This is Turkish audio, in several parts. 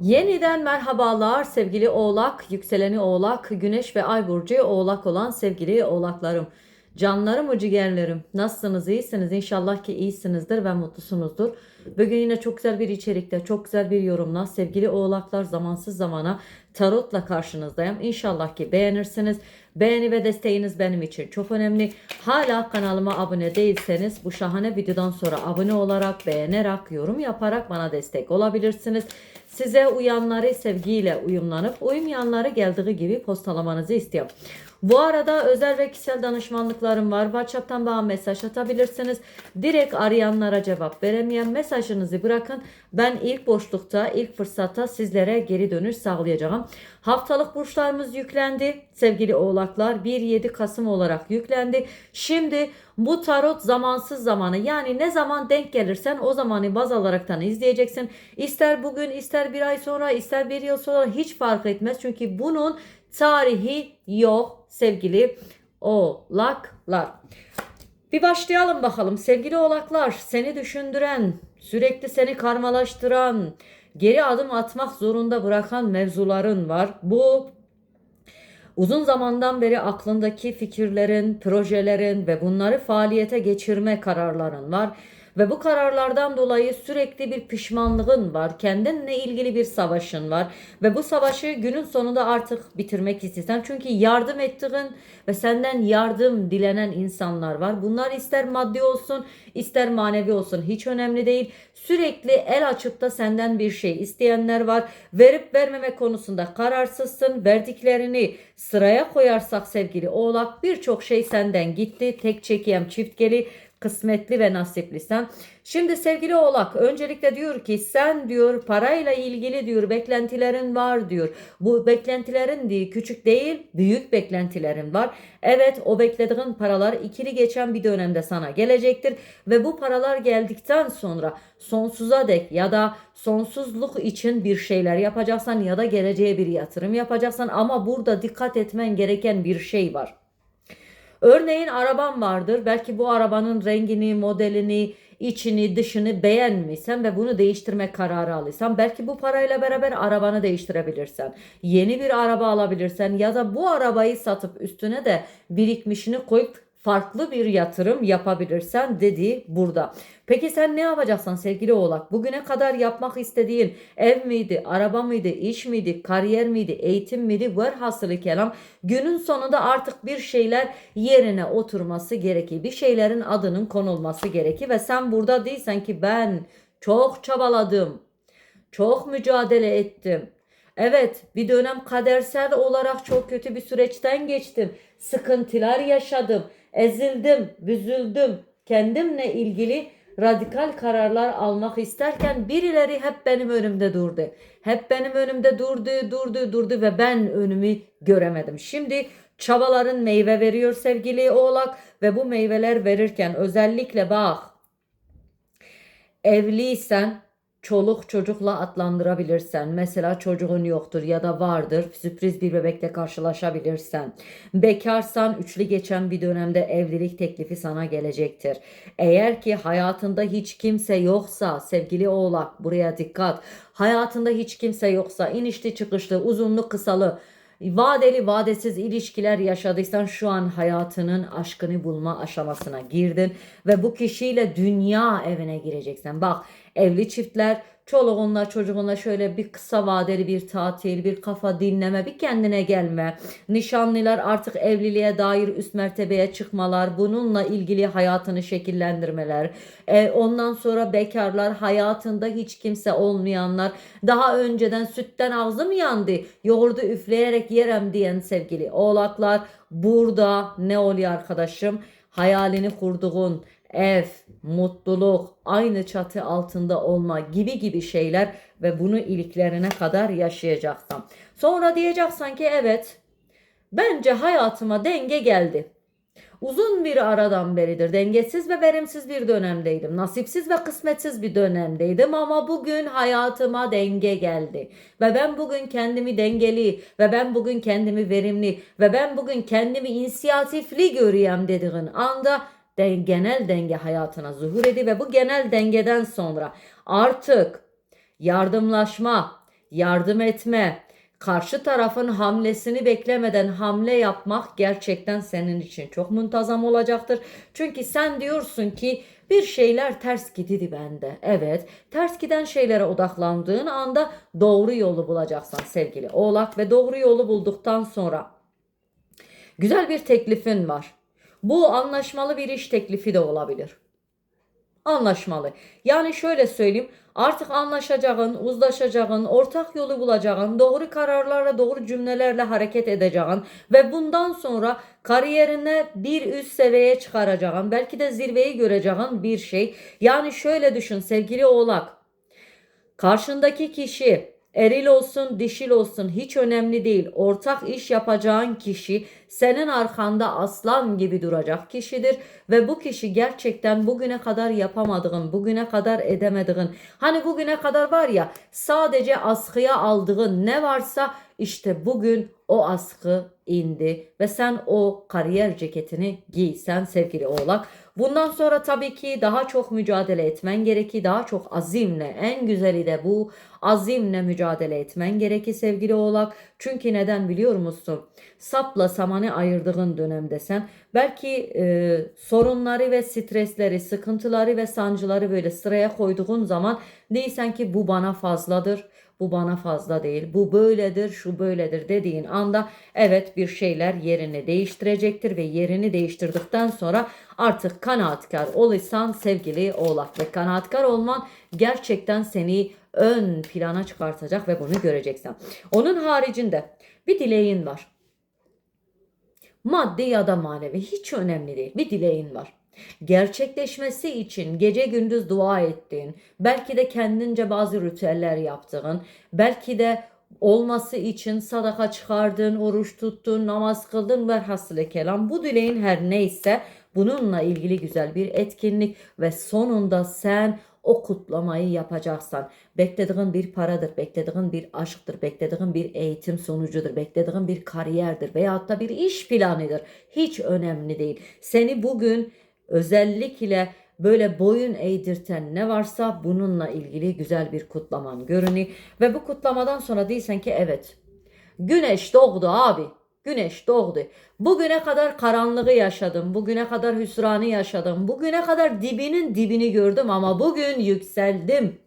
Yeniden merhabalar sevgili Oğlak, yükseleni Oğlak, Güneş ve Ay burcu Oğlak olan sevgili Oğlaklarım. Canlarım, ciğerlerim. Nasılsınız? İyisiniz. İnşallah ki iyisinizdir ve mutlusunuzdur. Bugün yine çok güzel bir içerikte, çok güzel bir yorumla sevgili Oğlaklar zamansız zamana tarotla karşınızdayım. İnşallah ki beğenirsiniz. Beğeni ve desteğiniz benim için çok önemli. Hala kanalıma abone değilseniz bu şahane videodan sonra abone olarak, beğenerek, yorum yaparak bana destek olabilirsiniz. Size uyanları sevgiyle uyumlanıp uymayanları geldiği gibi postalamanızı istiyorum. Bu arada özel ve kişisel danışmanlıklarım var. WhatsApp'tan bana mesaj atabilirsiniz. Direkt arayanlara cevap veremeyen mesajınızı bırakın. Ben ilk boşlukta, ilk fırsatta sizlere geri dönüş sağlayacağım. Haftalık burçlarımız yüklendi. Sevgili oğlaklar 1-7 Kasım olarak yüklendi. Şimdi bu tarot zamansız zamanı yani ne zaman denk gelirsen o zamanı baz alaraktan izleyeceksin. İster bugün ister bir ay sonra ister bir yıl sonra hiç fark etmez. Çünkü bunun tarihi yok sevgili oğlaklar. Bir başlayalım bakalım sevgili oğlaklar seni düşündüren sürekli seni karmalaştıran geri adım atmak zorunda bırakan mevzuların var. Bu uzun zamandan beri aklındaki fikirlerin, projelerin ve bunları faaliyete geçirme kararların var. Ve bu kararlardan dolayı sürekli bir pişmanlığın var. Kendinle ilgili bir savaşın var. Ve bu savaşı günün sonunda artık bitirmek istiyorsan. Çünkü yardım ettiğin ve senden yardım dilenen insanlar var. Bunlar ister maddi olsun ister manevi olsun hiç önemli değil. Sürekli el açıp da senden bir şey isteyenler var. Verip vermeme konusunda kararsızsın. Verdiklerini sıraya koyarsak sevgili oğlak birçok şey senden gitti. Tek çekiyem çift geli kısmetli ve nasiplisin. Şimdi sevgili oğlak öncelikle diyor ki sen diyor parayla ilgili diyor beklentilerin var diyor. Bu beklentilerin değil küçük değil büyük beklentilerin var. Evet o beklediğin paralar ikili geçen bir dönemde sana gelecektir. Ve bu paralar geldikten sonra sonsuza dek ya da sonsuzluk için bir şeyler yapacaksan ya da geleceğe bir yatırım yapacaksan ama burada dikkat etmen gereken bir şey var. Örneğin araban vardır. Belki bu arabanın rengini, modelini, içini, dışını beğenmişsen ve bunu değiştirme kararı alırsan belki bu parayla beraber arabanı değiştirebilirsen. Yeni bir araba alabilirsen ya da bu arabayı satıp üstüne de birikmişini koyup farklı bir yatırım yapabilirsen dedi burada. Peki sen ne yapacaksın sevgili oğlak? Bugüne kadar yapmak istediğin ev miydi, araba mıydı, iş miydi, kariyer miydi, eğitim miydi? Velhasılı kelam günün sonunda artık bir şeyler yerine oturması gerekir. Bir şeylerin adının konulması gerekir ve sen burada değilsen ki ben çok çabaladım, çok mücadele ettim. Evet bir dönem kadersel olarak çok kötü bir süreçten geçtim. Sıkıntılar yaşadım ezildim, büzüldüm. Kendimle ilgili radikal kararlar almak isterken birileri hep benim önümde durdu. Hep benim önümde durdu, durdu, durdu ve ben önümü göremedim. Şimdi çabaların meyve veriyor sevgili oğlak ve bu meyveler verirken özellikle bak evliysen çoluk çocukla adlandırabilirsen, mesela çocuğun yoktur ya da vardır, sürpriz bir bebekle karşılaşabilirsen, bekarsan üçlü geçen bir dönemde evlilik teklifi sana gelecektir. Eğer ki hayatında hiç kimse yoksa sevgili oğlak buraya dikkat. Hayatında hiç kimse yoksa inişli çıkışlı, uzunlu kısalı, vadeli vadesiz ilişkiler yaşadıysan şu an hayatının aşkını bulma aşamasına girdin ve bu kişiyle dünya evine gireceksin. Bak evli çiftler çoluğunla çocuğunla şöyle bir kısa vadeli bir tatil, bir kafa dinleme, bir kendine gelme. Nişanlılar artık evliliğe dair üst mertebeye çıkmalar, bununla ilgili hayatını şekillendirmeler. E, ondan sonra bekarlar, hayatında hiç kimse olmayanlar, daha önceden sütten ağzım yandı, yoğurdu üfleyerek yerem diyen sevgili oğlaklar. Burada ne oluyor arkadaşım? Hayalini kurduğun, ev, mutluluk, aynı çatı altında olma gibi gibi şeyler ve bunu iliklerine kadar yaşayacaksın. Sonra diyeceksin ki evet bence hayatıma denge geldi. Uzun bir aradan beridir dengesiz ve verimsiz bir dönemdeydim. Nasipsiz ve kısmetsiz bir dönemdeydim ama bugün hayatıma denge geldi. Ve ben bugün kendimi dengeli ve ben bugün kendimi verimli ve ben bugün kendimi inisiyatifli görüyorum dediğin anda den, genel denge hayatına zuhur ediyor ve bu genel dengeden sonra artık yardımlaşma, yardım etme, karşı tarafın hamlesini beklemeden hamle yapmak gerçekten senin için çok muntazam olacaktır. Çünkü sen diyorsun ki bir şeyler ters gididi bende. Evet, ters giden şeylere odaklandığın anda doğru yolu bulacaksın sevgili Oğlak ve doğru yolu bulduktan sonra güzel bir teklifin var. Bu anlaşmalı bir iş teklifi de olabilir anlaşmalı. Yani şöyle söyleyeyim artık anlaşacağın, uzlaşacağın, ortak yolu bulacağın, doğru kararlarla, doğru cümlelerle hareket edeceğin ve bundan sonra kariyerine bir üst seviyeye çıkaracağın, belki de zirveyi göreceğin bir şey. Yani şöyle düşün sevgili oğlak. Karşındaki kişi eril olsun, dişil olsun hiç önemli değil. Ortak iş yapacağın kişi senin arkanda aslan gibi duracak kişidir ve bu kişi gerçekten bugüne kadar yapamadığın, bugüne kadar edemediğin, hani bugüne kadar var ya sadece askıya aldığın ne varsa işte bugün o askı indi ve sen o kariyer ceketini giysen sevgili oğlak. Bundan sonra tabii ki daha çok mücadele etmen gerekir. Daha çok azimle en güzeli de bu azimle mücadele etmen gerekir sevgili oğlak. Çünkü neden biliyor musun? Sapla samanı ayırdığın dönemdesen belki e, sorunları ve stresleri, sıkıntıları ve sancıları böyle sıraya koyduğun zaman değilsen ki bu bana fazladır bu bana fazla değil, bu böyledir, şu böyledir dediğin anda evet bir şeyler yerini değiştirecektir ve yerini değiştirdikten sonra artık kanaatkar olursan sevgili oğlak ve kanaatkar olman gerçekten seni ön plana çıkartacak ve bunu göreceksin. Onun haricinde bir dileğin var. Maddi ya da manevi hiç önemli değil. Bir dileğin var gerçekleşmesi için gece gündüz dua ettiğin, belki de kendince bazı ritüeller yaptığın, belki de olması için sadaka çıkardın, oruç tuttun, namaz kıldın ve hasılı kelam. Bu dileğin her neyse bununla ilgili güzel bir etkinlik ve sonunda sen o kutlamayı yapacaksan beklediğin bir paradır, beklediğin bir aşktır, beklediğin bir eğitim sonucudur, beklediğin bir kariyerdir veyahut da bir iş planıdır. Hiç önemli değil. Seni bugün özellikle böyle boyun eğdirten ne varsa bununla ilgili güzel bir kutlaman görünüyor. Ve bu kutlamadan sonra değilsen ki evet güneş doğdu abi. Güneş doğdu. Bugüne kadar karanlığı yaşadım. Bugüne kadar hüsranı yaşadım. Bugüne kadar dibinin dibini gördüm ama bugün yükseldim.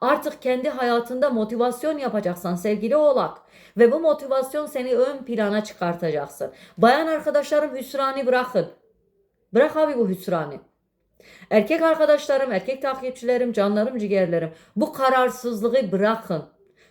Artık kendi hayatında motivasyon yapacaksan sevgili oğlak. Ve bu motivasyon seni ön plana çıkartacaksın. Bayan arkadaşlarım hüsranı bırakın. Bırak abi bu hüsranı. Erkek arkadaşlarım, erkek takipçilerim, canlarım, ciğerlerim bu kararsızlığı bırakın.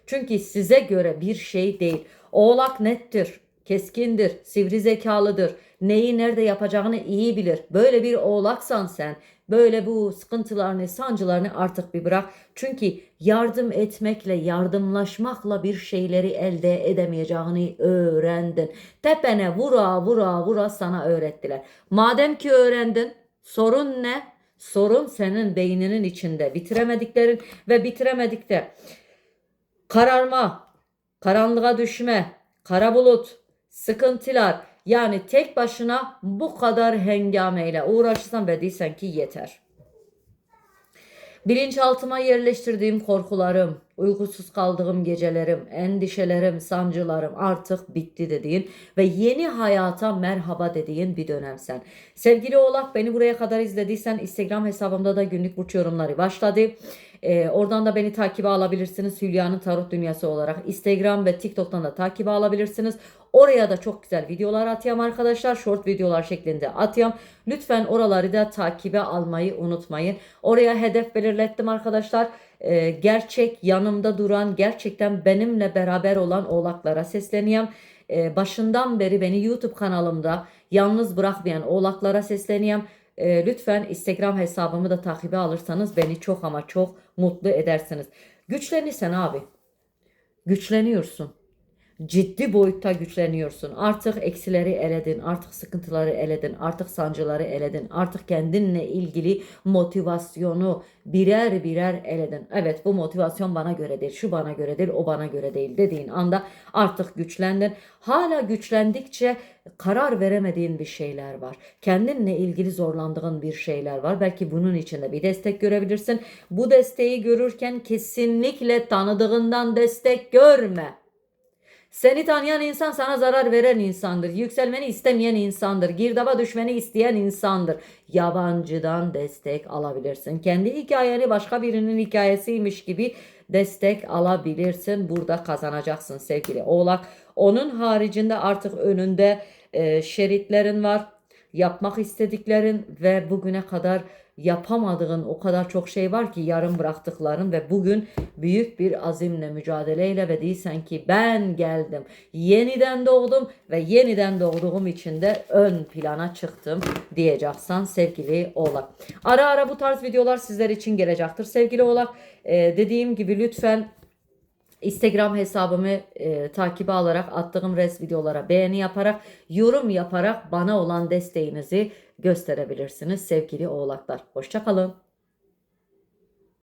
Çünkü size göre bir şey değil. Oğlak nettir, keskindir, sivri zekalıdır. Neyi nerede yapacağını iyi bilir. Böyle bir oğlaksan sen, böyle bu sıkıntılarını, sancılarını artık bir bırak. Çünkü yardım etmekle, yardımlaşmakla bir şeyleri elde edemeyeceğini öğrendin. Tepene vura vura vura sana öğrettiler. Madem ki öğrendin, sorun ne? Sorun senin beyninin içinde bitiremediklerin ve bitiremedikte kararma, karanlığa düşme, kara bulut, sıkıntılar yani tek başına bu kadar hengameyle uğraşırsan ve değilsen ki yeter. Bilinçaltıma yerleştirdiğim korkularım, uykusuz kaldığım gecelerim, endişelerim, sancılarım artık bitti dediğin ve yeni hayata merhaba dediğin bir dönem sen. Sevgili Oğlak beni buraya kadar izlediysen Instagram hesabımda da günlük burç yorumları başladı. Ee, oradan da beni takibe alabilirsiniz. Hülya'nın Tarot Dünyası olarak Instagram ve TikTok'tan da takibe alabilirsiniz. Oraya da çok güzel videolar atıyorum arkadaşlar. Short videolar şeklinde atıyorum. Lütfen oraları da takibe almayı unutmayın. Oraya hedef belirlettim arkadaşlar. Ee, gerçek yanımda duran gerçekten benimle beraber olan oğlaklara sesleniyorum. Ee, başından beri beni YouTube kanalımda yalnız bırakmayan oğlaklara sesleniyorum. Ee, lütfen Instagram hesabımı da takibe alırsanız beni çok ama çok mutlu edersiniz. Güçlenirsen abi. Güçleniyorsun. Ciddi boyutta güçleniyorsun. Artık eksileri eledin, artık sıkıntıları eledin, artık sancıları eledin, artık kendinle ilgili motivasyonu birer birer eledin. Evet bu motivasyon bana göre değil, şu bana göre değil, o bana göre değil dediğin anda artık güçlendin. Hala güçlendikçe karar veremediğin bir şeyler var. Kendinle ilgili zorlandığın bir şeyler var. Belki bunun içinde bir destek görebilirsin. Bu desteği görürken kesinlikle tanıdığından destek görme. Seni tanıyan insan sana zarar veren insandır. Yükselmeni istemeyen insandır. Girdaba düşmeni isteyen insandır. Yabancıdan destek alabilirsin. Kendi hikayeni başka birinin hikayesiymiş gibi destek alabilirsin. Burada kazanacaksın sevgili oğlak. Onun haricinde artık önünde e, şeritlerin var. Yapmak istediklerin ve bugüne kadar yapamadığın o kadar çok şey var ki yarım bıraktıkların ve bugün büyük bir azimle mücadeleyle ve değilsen ki ben geldim. Yeniden doğdum ve yeniden doğduğum için de ön plana çıktım diyeceksen sevgili oğlak. Ara ara bu tarz videolar sizler için gelecektir sevgili oğlak. Ee, dediğim gibi lütfen Instagram hesabımı e, takibe alarak attığım res videolara beğeni yaparak yorum yaparak bana olan desteğinizi gösterebilirsiniz sevgili oğlaklar. Hoşçakalın.